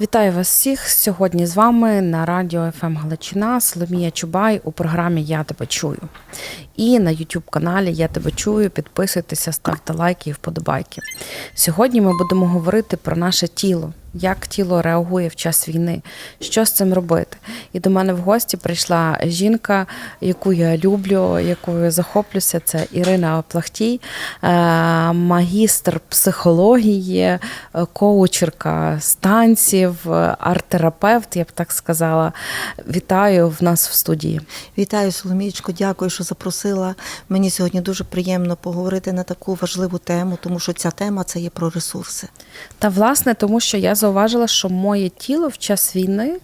Вітаю вас всіх. Сьогодні з вами на радіо ФМ Галичина Соломія Чубай у програмі Я тебе чую. І на YouTube каналі Я тебе чую. Підписуйтеся, ставте лайки і вподобайки. Сьогодні ми будемо говорити про наше тіло, як тіло реагує в час війни, що з цим робити. І до мене в гості прийшла жінка, яку я люблю, якою захоплюся. Це Ірина Плахтій, е, магістр психології, е, коучерка з танців, е, арт-терапевт, я б так сказала. Вітаю в нас в студії. Вітаю, Соломієчко, дякую, що запросила. Мені сьогодні дуже приємно поговорити на таку важливу тему, тому що ця тема це є про ресурси. Та власне, тому що я зауважила, що моє тіло в час війни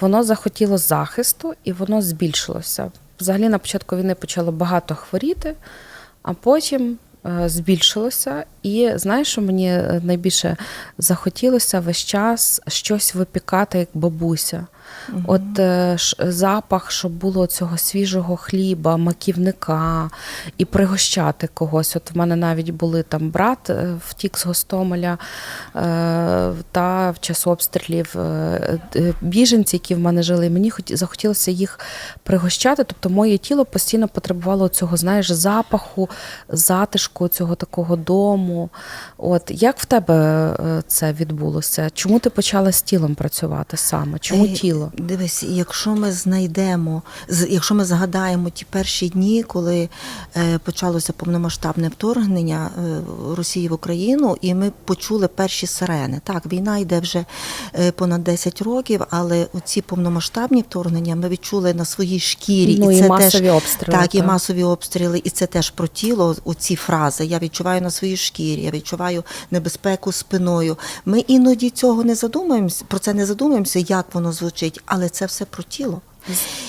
воно захотіло захисту і воно збільшилося. Взагалі на початку війни почало багато хворіти, а потім е, збільшилося. І знаєш, що мені е, найбільше захотілося весь час щось випікати, як бабуся. От е, ш- запах, щоб було цього свіжого хліба, маківника і пригощати когось. От в мене навіть були там брат е, втік з Гостомеля е, та в час обстрілів е, е, біженці, які в мене жили. Мені хоті- захотілося їх пригощати. Тобто моє тіло постійно потребувало цього, знаєш, запаху, затишку, цього такого дому. От як в тебе е, це відбулося? Чому ти почала з тілом працювати саме? Чому Е, тіло? Дивись, якщо ми знайдемо, якщо ми згадаємо ті перші дні, коли е, почалося повномасштабне вторгнення е, Росії в Україну, і ми почули перші сирени. Так, війна йде вже е, понад 10 років, але ці повномасштабні вторгнення ми відчули на своїй шкірі. Ну, і це масові теж, обстріли, Так, і масові обстріли, і це теж про тіло. Оці фрази. Я відчуваю на своїй шкірі, я відчуваю небезпеку спиною. Ми іноді цього не задумуємося, про це не задумуємося, як воно звучить, але це все про тіло.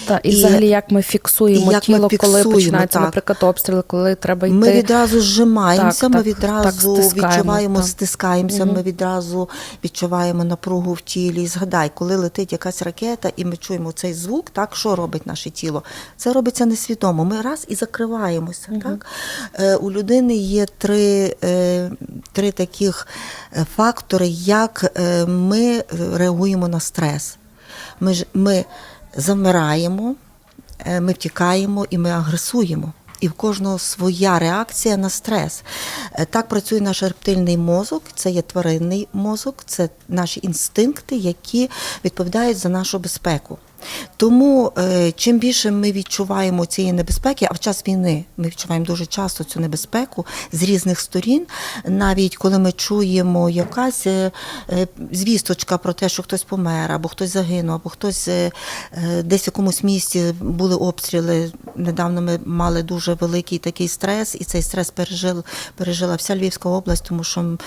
Та, і, І- взагалі, як ми фіксуємо як ми тіло, коли починається, так. наприклад, обстріли, коли треба йти. Ми відразу зжимаємося, Так, ми так, відразу так, стискаємо, відчуваємо, так. стискаємося, Мгм. ми відразу відчуваємо напругу в тілі. І Згадай, коли летить якась ракета, і ми чуємо цей звук, так що робить наше тіло? Це робиться несвідомо. Ми раз і закриваємося. Так? Е, у людини є три, е, три таких е, фактори, як е, ми е, реагуємо на стрес. Ми, ж- ми замираємо, е, ми втікаємо і ми агресуємо. І в кожного своя реакція на стрес. Е, Так працює наш рептильний мозок, це є тваринний мозок, це наші інстинкти, які відповідають за нашу безпеку. Тому е, чим більше ми відчуваємо цієї небезпеки, а в час війни ми відчуваємо дуже часто цю небезпеку з різних сторін, навіть коли ми чуємо якась е, е, звісточка про те, що хтось помер, або хтось загинув, або хтось десь в якомусь місці були обстріли. Недавно ми мали дуже великий такий стрес, і цей стрес пережив, пережила вся Львівська область, тому що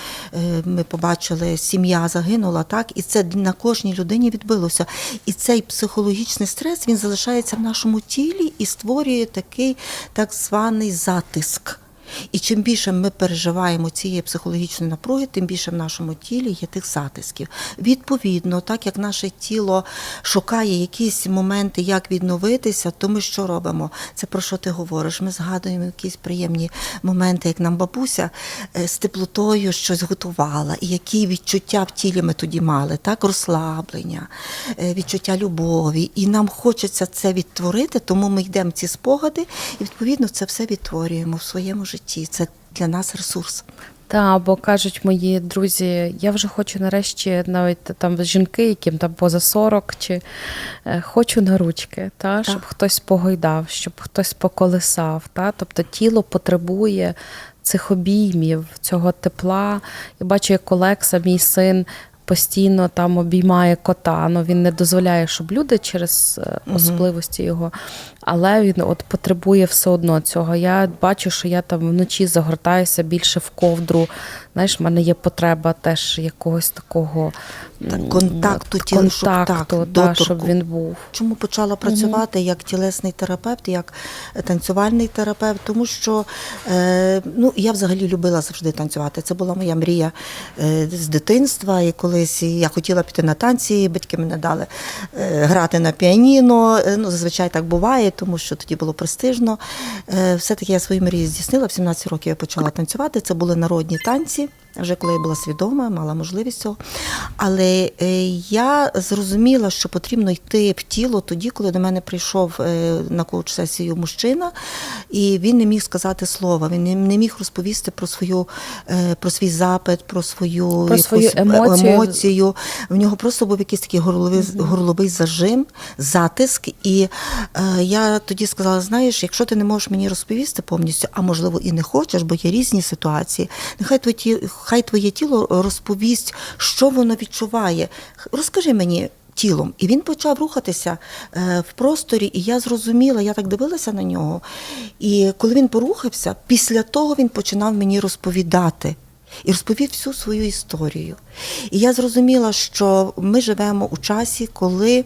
ми побачили, сім'я загинула, так, і це на кожній людині відбилося. І цей психологічний стрес він залишається в нашому тілі і створює такий так званий затиск. І чим більше ми переживаємо цієї психологічної напруги, тим більше в нашому тілі є тих затисків. Відповідно, так як наше тіло шукає якісь моменти, як відновитися, то ми що робимо? Це про що ти говориш? Ми згадуємо якісь приємні моменти, як нам бабуся е, з теплотою щось готувала, і які відчуття в тілі ми тоді мали, так розслаблення, е, відчуття любові. І нам хочеться це відтворити, тому ми йдемо ці спогади, і відповідно це все відтворюємо в своєму житті. Це для нас ресурс. Та, бо кажуть мої друзі, я вже хочу нарешті навіть там жінки, яким там поза 40, чи е, хочу на ручки, та, щоб хтось погойдав, щоб хтось поколисав. Та? Тобто тіло потребує цих обіймів, цього тепла. Я бачу, як Олекса, мій син. Постійно там обіймає кота, ну він не дозволяє, щоб люди через е, особливості його, але він от потребує все одно цього. Я бачу, що я там вночі загортаюся більше в ковдру. Знаєш, в мене є потреба теж якогось такого Так, контакту от тіла, щоб так, та, щоб він був. Чому почала працювати як тілесний терапевт, як танцювальний терапевт? Тому що е, ну, я взагалі любила завжди танцювати. Це була моя мрія е, з дитинства. І колись я хотіла піти на танці, батьки мене дали е, грати на піаніно. Е, Ну, зазвичай так буває, тому що тоді було престижно. Е, все-таки я свої мрії здійснила. В 17 років я почала танцювати. Це були народні танці. Вже коли я була свідома, мала можливість цього. Але е, я зрозуміла, що потрібно йти в тіло тоді, коли до мене прийшов е, на коуч-сесію мужчина, і він не міг сказати слова, він не- міг розповісти про свою е, про свій запит, про свою Про свою емоцію. емоцію. В нього просто був якийсь такий горловий, горловий зажим, затиск. І е, я тоді сказала: знаєш, якщо ти не можеш мені розповісти повністю, а можливо і не хочеш, бо є різні ситуації, нехай твоє, ті- хай твоє тіло розповість, що воно відчуває. Розкажи мені. Тілом, і він почав рухатися е, в просторі, і я зрозуміла, я так дивилася на нього. І коли він порухався, після того він починав мені розповідати і розповів всю свою історію. І я зрозуміла, що ми живемо у часі, коли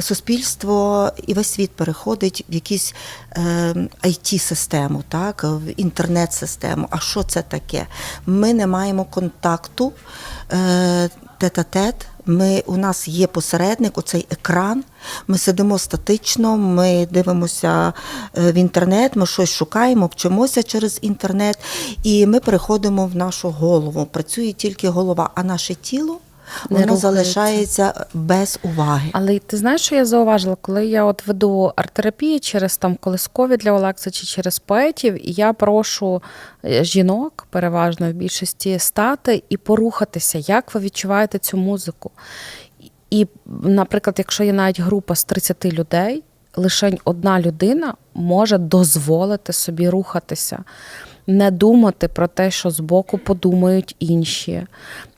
суспільство і весь світ переходить в якісь е, IT-систему, так, в інтернет-систему. А що це таке? Ми не маємо контакту е, тет-а-тет. Ми, у нас є посередник, оцей екран. Ми сидимо статично, ми дивимося е, в інтернет, ми щось шукаємо, вчимося через інтернет, і ми переходимо в нашу голову. Працює тільки голова, а наше тіло Не воно рухається. залишається без уваги. Але ти знаєш, що я зауважила, коли я от веду арт-терапії через там колискові для Олекса чи через поетів, і я прошу е, жінок, переважно в більшості, стати і порухатися, як ви відчуваєте цю музику. І, наприклад, якщо є навіть група з 30 людей, лише одна людина може дозволити собі рухатися, не думати про те, що збоку подумають інші.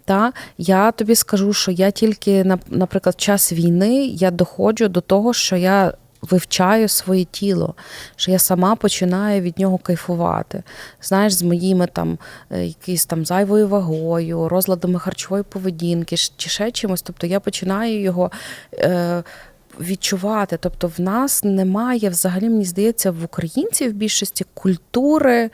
Та я тобі скажу, що я тільки на- наприклад, в час війни я доходжу до того, що я вивчаю своє тіло, що я сама починаю від нього кайфувати. Знаєш, з моїми там е, якоюсь там зайвою вагою, розладами харчової поведінки чи ще чимось. Тобто я починаю його. Е, Відчувати, тобто в нас немає взагалі, мені здається, в українців в більшості культури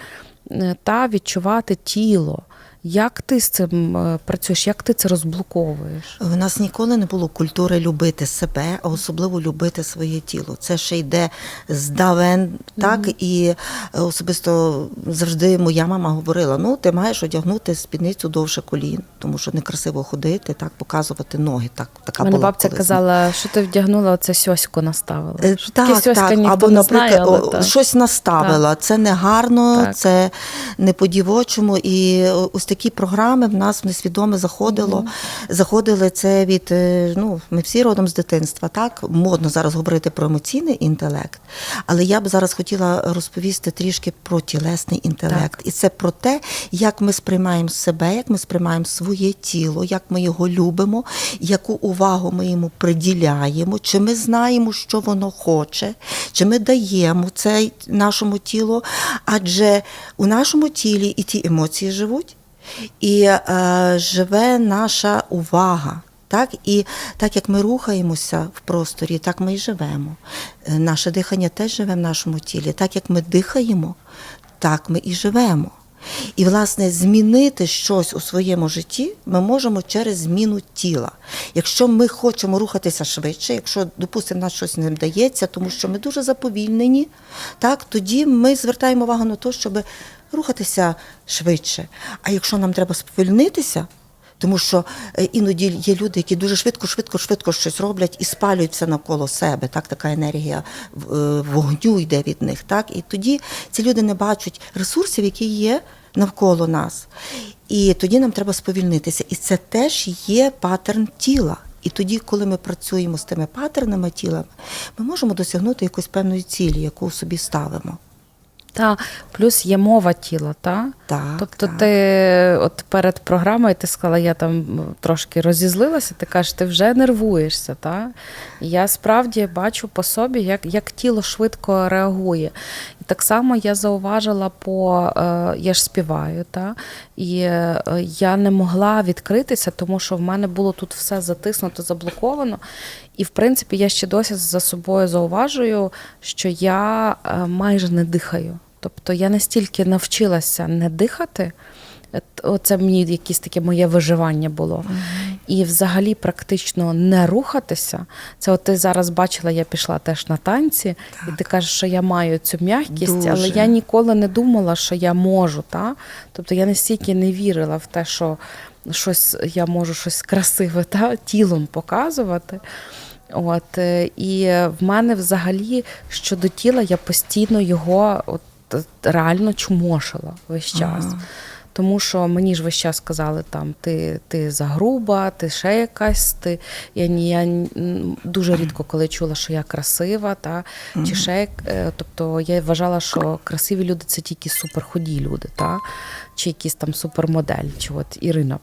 е, та відчувати тіло. Як ти з цим е, працюєш? Як ти це розблоковуєш? В нас ніколи не було культури любити себе, а особливо любити своє тіло. Це ще йде з давен, так і е, особисто завжди моя мама говорила: ну, ти маєш одягнути спідницю довше колін, тому що некрасиво ходити, так показувати ноги. Так така Мене була бабця колись. казала, що ти вдягнула оце сьоську наставила. Е, Що таке Так, сьоська так. ніхто Або, не наприклад, знає, але о, так. щось наставила. Це не гарно, Так. це не по-дівочому. І ось такі програми в нас несвідоме заходило. Заходили це від, е, ну, ми всі родом з дитинства, так? Модно зараз говорити про емоційний інтелект. Але я б зараз хотіла розповісти трішки про тілесний інтелект. І це про те, як ми сприймаємо себе, як ми сприймаємо своє тіло, як ми його любимо, яку увагу ми йому приділяємо, чи ми знаємо, що воно хоче, чи ми даємо це нашому тілу. Адже у нашому тілі і ті емоції живуть, і е, живе наша увага. Так, і так як ми рухаємося в просторі, так ми і живемо. Е, Наше дихання теж живе в нашому тілі. Так як ми дихаємо, так ми і живемо. І, власне, змінити щось у своєму житті ми можемо через зміну тіла. Якщо ми хочемо рухатися швидше, якщо, допустимо, нас щось не вдається, тому що ми дуже заповільнені, так, тоді ми звертаємо увагу на те, щоб рухатися швидше. А якщо нам треба сповільнитися, тому що е, іноді є люди, які дуже швидко, швидко, швидко щось роблять і спалюють все навколо себе. Так, така енергія е, вогню йде від них. Так, і тоді ці люди не бачать ресурсів, які є навколо нас. І тоді нам треба сповільнитися. І це теж є паттерн тіла. І тоді, коли ми працюємо з тими паттернами тіла, ми можемо досягнути якоїсь певної цілі, яку собі ставимо. Та плюс є мова тіла, та? Так, тобто так. ти от перед програмою ти сказала, я там трошки розізлилася, ти кажеш, ти вже нервуєшся. Та? Я справді бачу по собі, як, як тіло швидко реагує. І так само я зауважила по е, я ж співаю, та? і е, я не могла відкритися, тому що в мене було тут все затиснуто, заблоковано. І в принципі я ще досі за собою зауважую, що я е, майже не дихаю. Тобто я настільки навчилася не дихати, оце мені якесь таке моє виживання було. і взагалі практично не рухатися. Це от ти зараз бачила, я пішла теж на танці, і ти кажеш, що я маю цю м'якість, Дуже. але я ніколи не думала, що я можу. Та? Тобто я настільки не вірила в те, що щось я можу щось красиве та? тілом показувати. От, е, і в мене взагалі щодо тіла я постійно його от, реально чмошила весь час. Ага. Тому що мені ж весь час казали, там ти, ти загруба, ти ще якась. Ти я, я дуже рідко коли чула, що я красива, та чи ще е, тобто я вважала, що красиві люди це тільки суперхуді люди, та чи якісь там супермодель, чи от Ірина.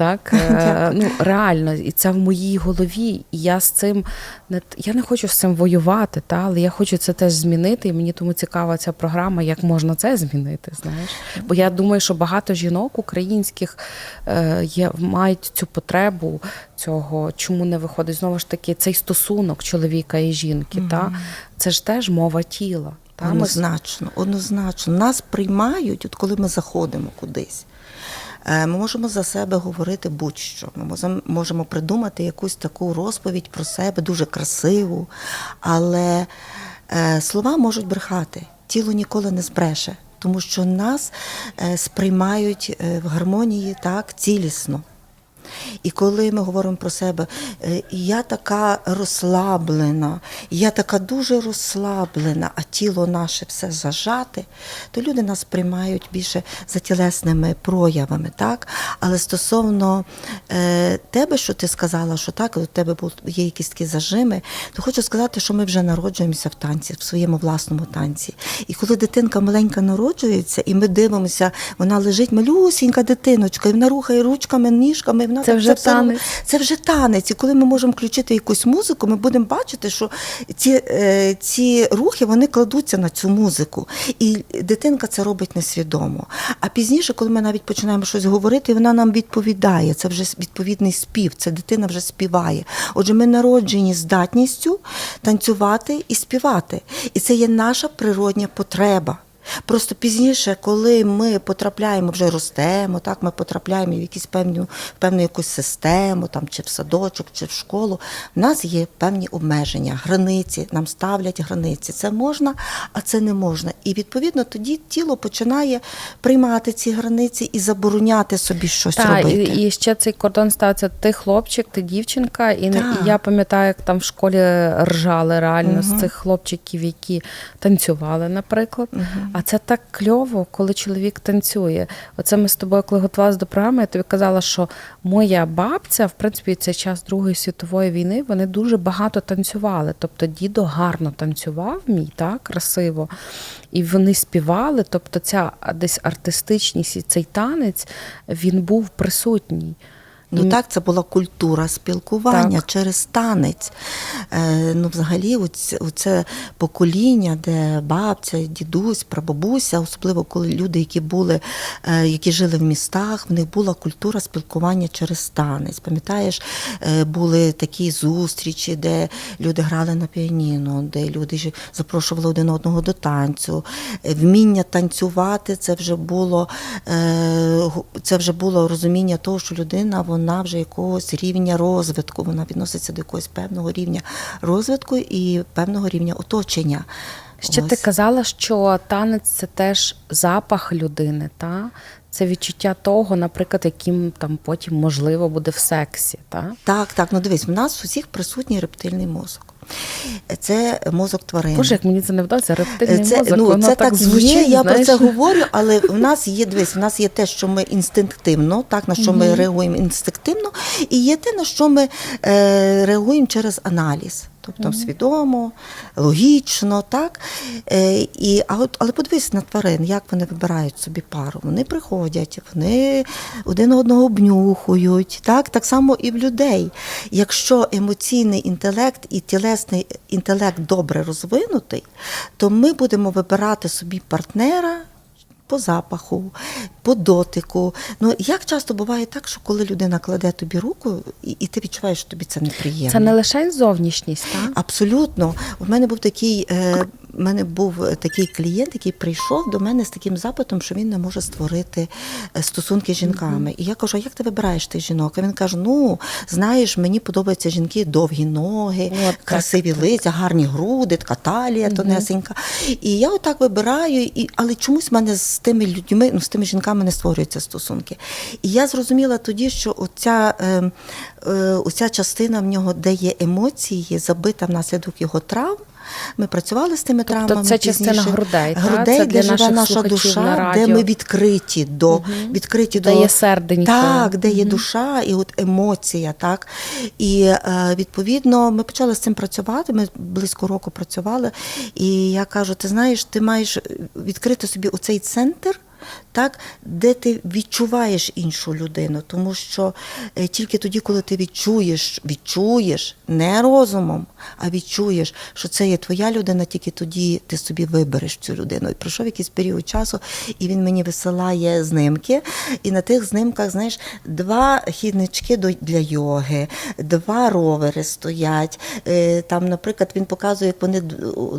Так, е, ну реально, і це в моїй голові. І я з цим не я не хочу з цим воювати, та але я хочу це теж змінити. І мені тому цікава ця програма, як можна це змінити. Знаєш, бо я думаю, що багато жінок українських е, є мають цю потребу цього, чому не виходить знову ж таки цей стосунок чоловіка і жінки. Та це ж теж мова тіла. Та Однозначно, однозначно. Нас приймають, от коли ми заходимо кудись. Е, Ми можемо за себе говорити будь-що. Ми можемо- придумати якусь таку розповідь про себе, дуже красиву, але е, слова можуть брехати. Тіло ніколи не збреше, тому що нас е, сприймають в гармонії так цілісно. І коли ми говоримо про себе, е, я така розслаблена, я така дуже розслаблена, а тіло наше все зажате, то люди нас приймають більше за тілесними проявами, так? Але стосовно е, тебе, що ти сказала, що так, у тебе є якісь такі зажими, то хочу сказати, що ми вже народжуємося в танці, в своєму власному танці. І коли дитинка маленька народжується, і ми дивимося, вона лежить малюсінька дитиночка, і вона рухає ручками, ніжками. і Вона Це так вже все танець. це вже танець. І коли ми можемо включити якусь музику, ми будемо бачити, що ці, е, ці рухи вони кладуться на цю музику. І дитинка це робить несвідомо. А пізніше, коли ми навіть починаємо щось говорити, вона нам відповідає. Це вже відповідний спів, це дитина вже співає. Отже, ми народжені здатністю танцювати і співати. І це є наша природня потреба. Просто пізніше, коли ми потрапляємо, вже ростемо, так ми потрапляємо в якусь певну, певну якусь систему, там чи в садочок, чи в школу. В нас є певні обмеження, границі, нам ставлять границі. Це можна, а це не можна. І відповідно тоді тіло починає приймати ці границі і забороняти собі щось Так, робити. і, і ще цей кордон ставиться ти хлопчик, ти дівчинка. І, і я пам'ятаю, як там в школі ржали реально з цих хлопчиків, які танцювали, наприклад. А це так кльово, коли чоловік танцює. Оце ми з тобою, коли готувалися до програми, я тобі казала, що моя бабця, в принципі, цей час Другої світової війни, вони дуже багато танцювали. Тобто дідо гарно танцював мій, так, красиво. І вони співали. Тобто, ця десь артистичність і цей танець він був присутній. Ну так, це була культура спілкування Так. через танець. Е, ну, взагалі, оце, оце покоління, де бабця, дідусь, прабабуся, особливо коли люди, які були, е, які жили в містах, в них була культура спілкування через танець. Пам'ятаєш, е, були такі зустрічі, де люди грали на піаніно, де люди запрошували один одного до танцю. Е, Вміння танцювати це вже було е, це вже було розуміння того, що людина вона вже якогось рівня розвитку, вона відноситься до якогось певного рівня розвитку і певного рівня оточення. Ще ти казала, що танець це теж запах людини, та? Це відчуття того, наприклад, яким там потім можливо буде в сексі. Та? Так, так, ну дивись, в нас у всіх присутній рептильний мозок. Це мозок тварин. Боже, як мені це не вдасться, рептильний Це, мозок, ну, воно це так звучить. є, я знаєш. про це говорю, але в нас є дивись, в нас є те, що ми інстинктивно, так на що ми реагуємо інстинктивно, і є те, на що ми е, реагуємо через аналіз. Тобто свідомо, логічно, так? Е, і, а от, але подивись на тварин, як вони вибирають собі пару. Вони приходять, вони один одного обнюхують, так? так само і в людей. Якщо емоційний інтелект і тілесний інтелект добре розвинутий, то ми будемо вибирати собі партнера. По запаху, по дотику. Ну як часто буває так, що коли людина кладе тобі руку, і, і ти відчуваєш, що тобі це неприємно. Це не лише зовнішність, так? Абсолютно. У мене був такий е, в мене був е, такий клієнт, який прийшов до мене з таким запитом, що він не може створити е, стосунки з жінками. І я кажу: а як ти вибираєш тих жінок? А він каже: Ну, знаєш, мені подобаються жінки довгі ноги, так, красиві лиця, гарні груди, така талія тонесенька. І я отак вибираю, і, але чомусь в мене з тими людьми, ну з тими жінками не створюються стосунки. І я зрозуміла тоді, що оця, е, е, оця частина в нього, де є емоції, забита внаслідок його травм. Ми працювали з тими Тобто травмами. це частина грудей, грудей, Це де для живе наша слухачів на душа, де ми відкриті до відкриті Де до є серденько. Так, де є душа і от емоція, так. І е, відповідно ми почали з цим працювати. Ми близько року працювали. І я кажу: ти знаєш, ти маєш відкрити собі оцей центр. Так, де ти відчуваєш іншу людину, тому що е, тільки тоді, коли ти відчуєш, відчуєш не розумом, а відчуєш, що це є твоя людина, тільки тоді ти собі вибереш цю людину. І пройшов якийсь період часу, і він мені висилає знимки. І на тих знимках, знаєш, два хіднички для йоги, два ровери стоять. Е, Там, наприклад, він показує, як вони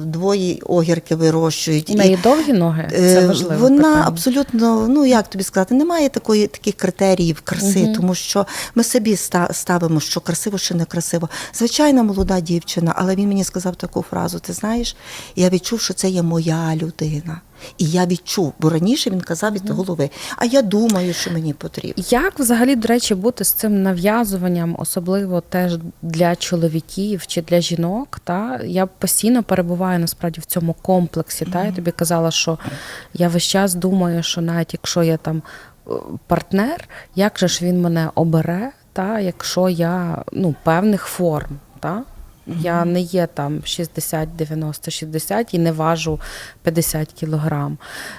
двоє огірки вирощують. У неї довгі ноги? Це Е, важливо. Вона питання. абсолютно, ну як тобі сказати, немає такої таких критеріїв краси, тому що ми собі ставимо, що красиво чи не красиво. Звичайна молода дівчина, але він мені сказав таку фразу: ти знаєш, я відчув, що це є моя людина. І я відчув, бо раніше він казав від голови, а я думаю, що мені потрібно. Як взагалі, до речі, бути з цим нав'язуванням, особливо теж для чоловіків чи для жінок? Та я постійно перебуваю насправді в цьому комплексі. Та я тобі казала, що я весь час думаю, що навіть якщо я там е, партнер, як же ж він мене обере, та якщо я ну певних форм, та. Я не є там 60, 90, 60 і не важу 50 кілограм.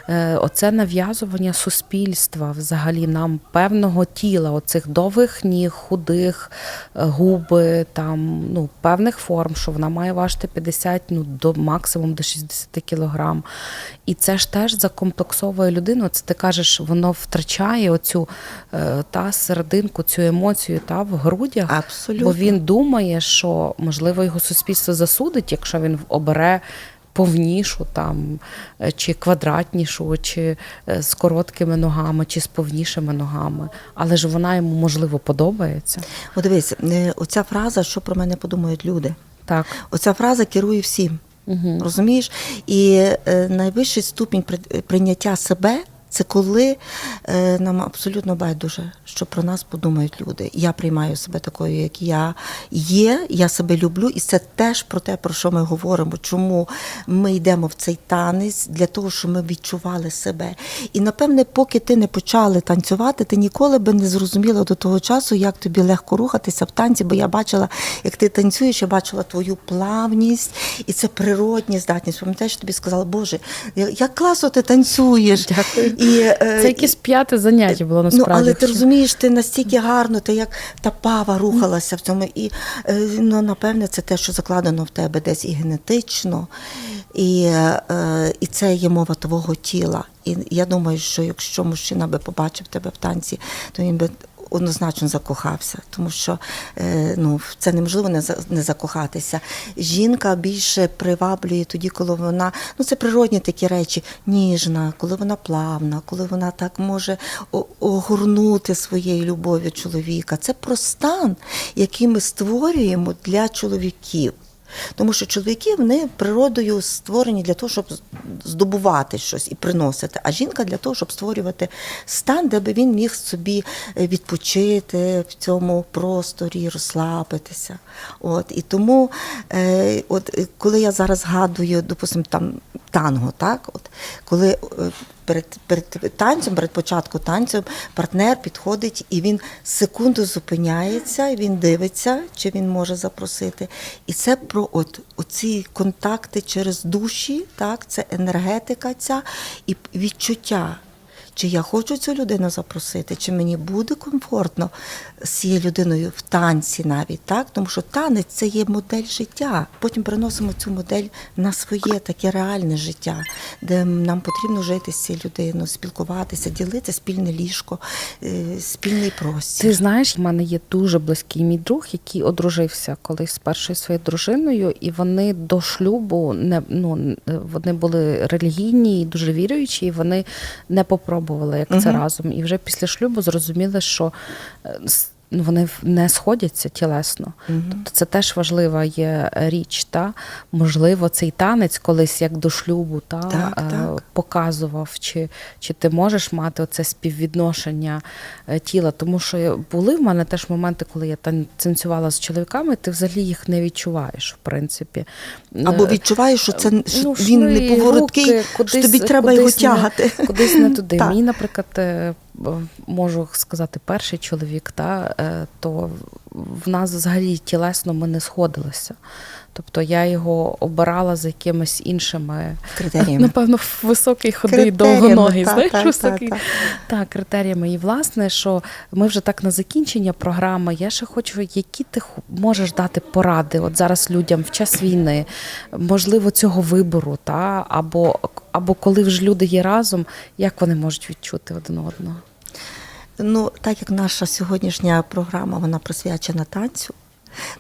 Е, Оце нав'язування суспільства взагалі нам певного тіла, оцих довгих ніг, худих, е, губи, там, ну, певних форм, що вона має важити 50, ну, до максимум до 60 кілограм. І це ж теж закомплексовує людину. Це ти кажеш, воно втрачає оцю е, та серединку, цю емоцію та в грудях. Абсолютно. Бо він думає, що можливо його суспільство засудить, якщо він обере повнішу там е, чи квадратнішу, чи е, з короткими ногами, чи з повнішими ногами. Але ж вона йому можливо подобається. От дивись, оця фраза, що про мене подумають люди. Так. Оця фраза керує всім. Угу. Розумієш? І е, найвищий ступінь при- прийняття себе це коли е, нам абсолютно байдуже, що про нас подумають люди. Я приймаю себе такою, як я є, я себе люблю, і це теж про те, про що ми говоримо. Чому ми йдемо в цей танець для того, щоб ми відчували себе. І напевне, поки ти не почали танцювати, ти ніколи би не зрозуміла до того часу, як тобі легко рухатися в танці, бо я бачила, як ти танцюєш, я бачила твою плавність, і це природні здатність. Пам'ятаєш, тобі сказала, Боже, як як класно ти танцюєш. Дякую. І, е, Це якесь п'яте заняття було насправді. Ну, але ти розумієш, ти настільки гарно, ти як та пава рухалася в цьому. І е, ну, напевне, це те, що закладено в тебе десь і генетично, і, е, і це є мова твого тіла. І я думаю, що якщо мужчина би побачив тебе в танці, то він би. Однозначно закохався, тому що е, ну, це неможливо не закохатися. Жінка більше приваблює тоді, коли вона, ну це природні такі речі, ніжна, коли вона плавна, коли вона так може огорнути своєю любов'ю чоловіка. Це про стан, який ми створюємо для чоловіків. Тому що чоловіки вони природою створені для того, щоб здобувати щось і приносити, а жінка для того, щоб створювати стан, де би він міг собі е, відпочити в цьому просторі, розслабитися. От і тому, е, от е, коли я зараз згадую, допустимо, там танго, так, от коли е, перед, перед танцем, перед початком танцю, партнер підходить і він секунду зупиняється, він дивиться, чи він може запросити. І це про от оці контакти через душі, так, це енергетика ця і відчуття. Чи я хочу цю людину запросити, чи мені буде комфортно з цією людиною в танці навіть, так? Тому що танець це є модель життя. Потім приносимо цю модель на своє таке реальне життя, де нам потрібно жити з цією людиною, спілкуватися, ділити спільне ліжко, е, спільний простір. Ти знаєш, в мене є дуже близький мій друг, який одружився колись з першою своєю дружиною, і вони до шлюбу не ну вони були релігійні і дуже віруючі, і вони не попробували як це разом. І вже після шлюбу зрозуміли, що е, вони не сходяться тілесно. Тобто це теж важлива є річ. Та? Можливо, цей танець колись як до шлюбу та, Так, е, так. показував, чи, чи ти можеш мати оце співвідношення е, тіла. Тому що були в мене теж моменти, коли я тан- танцювала з чоловіками, ти взагалі їх не відчуваєш, в принципі. Або Е, відчуваєш, що це що ну, він не повороткий, що тобі треба його кудись не- тягати. Кудись не туди. Мій, наприклад, можу сказати, перший чоловік, та, е, то в нас взагалі тілесно ми не сходилися. Тобто я його обирала за якимись іншими, Критеріями. напевно, високий Критеріями, довгоногий, та, знаєш, та, високий. та, та. Так, критеріями. І власне, що ми вже так на закінчення програми. Я ще хочу, які ти можеш дати поради от зараз людям в час війни, можливо, цього вибору, та або, або коли вже люди є разом, як вони можуть відчути один одного? Ну, так як наша сьогоднішня програма вона присвячена танцю,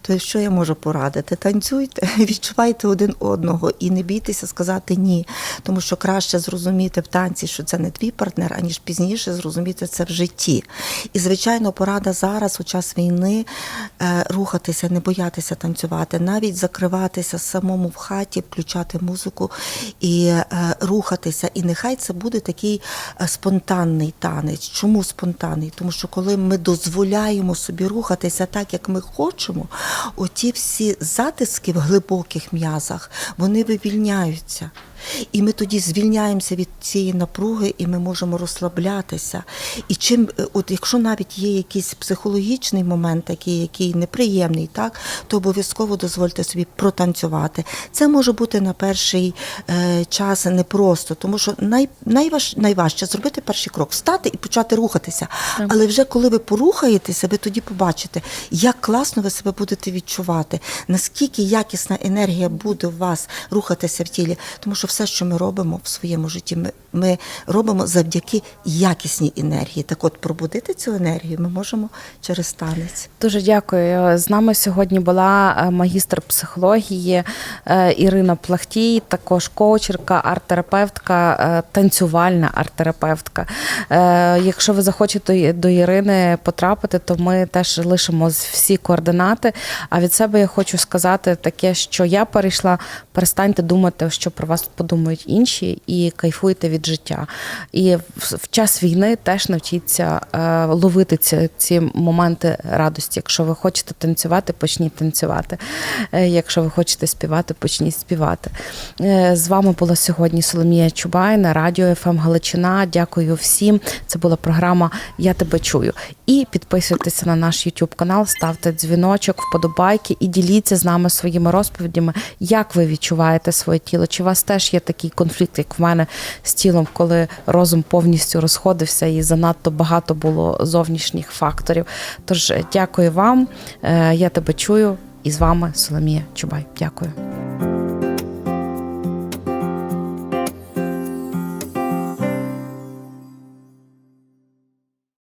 то що я можу порадити? Танцюйте, відчувайте один одного і не бійтеся сказати ні. Тому що краще зрозуміти в танці, що це не твій партнер, аніж пізніше зрозуміти це в житті. І, звичайно, порада зараз, у час війни, е, рухатися, не боятися танцювати, навіть закриватися самому в хаті, включати музику і е, рухатися. І нехай це буде такий е, спонтанний танець. Чому спонтанний? Тому що коли ми дозволяємо собі рухатися так, як ми хочемо, оті всі затиски в глибоких м'язах, вони вивільняються. І ми тоді звільняємося від цієї напруги, і ми можемо розслаблятися. І чим, е, от якщо навіть є якийсь психологічний момент, такий, який неприємний, так, то обов'язково дозвольте собі протанцювати. Це може бути на перший е, час непросто, тому що най, найваж, найважче зробити перший крок, встати і почати рухатися. Але вже коли ви порухаєтеся, ви тоді побачите, як класно ви себе будете відчувати, наскільки якісна енергія буде у вас рухатися в тілі. Тому що все, що ми робимо в своєму житті, ми, ми робимо завдяки якісній енергії. Так от пробудити цю енергію ми можемо через танець. Дуже дякую. З нами сьогодні була е, магістр психології е, Ірина Плахтій, також коучерка, арт-терапевтка, е, танцювальна арт-терапевтка. Якщо ви захочете до Ірини потрапити, то ми теж лишимо всі координати. А від себе я хочу сказати таке, що я перейшла, перестаньте думати, що про вас подумають інші, і кайфуйте від життя. І в, час війни теж навчіться е, ловити ці, ці моменти радості. Якщо ви хочете танцювати, почніть танцювати. Е, якщо ви хочете співати, почніть співати. Е, з вами була сьогодні Соломія Чубай на радіо ФМ Галичина. Дякую всім. Це була програма Я тебе чую. І підписуйтеся на наш YouTube канал, ставте дзвіночок, вподобайки і діліться з нами своїми розповідями, як ви відчуваєте своє тіло. Чи вас теж є такий конфлікт, як в мене з тілом, коли розум повністю розходився і занадто багато було зовнішніх факторів. Тож е, дякую вам. Е, Я тебе чую. І з вами Соломія Чубай. Дякую.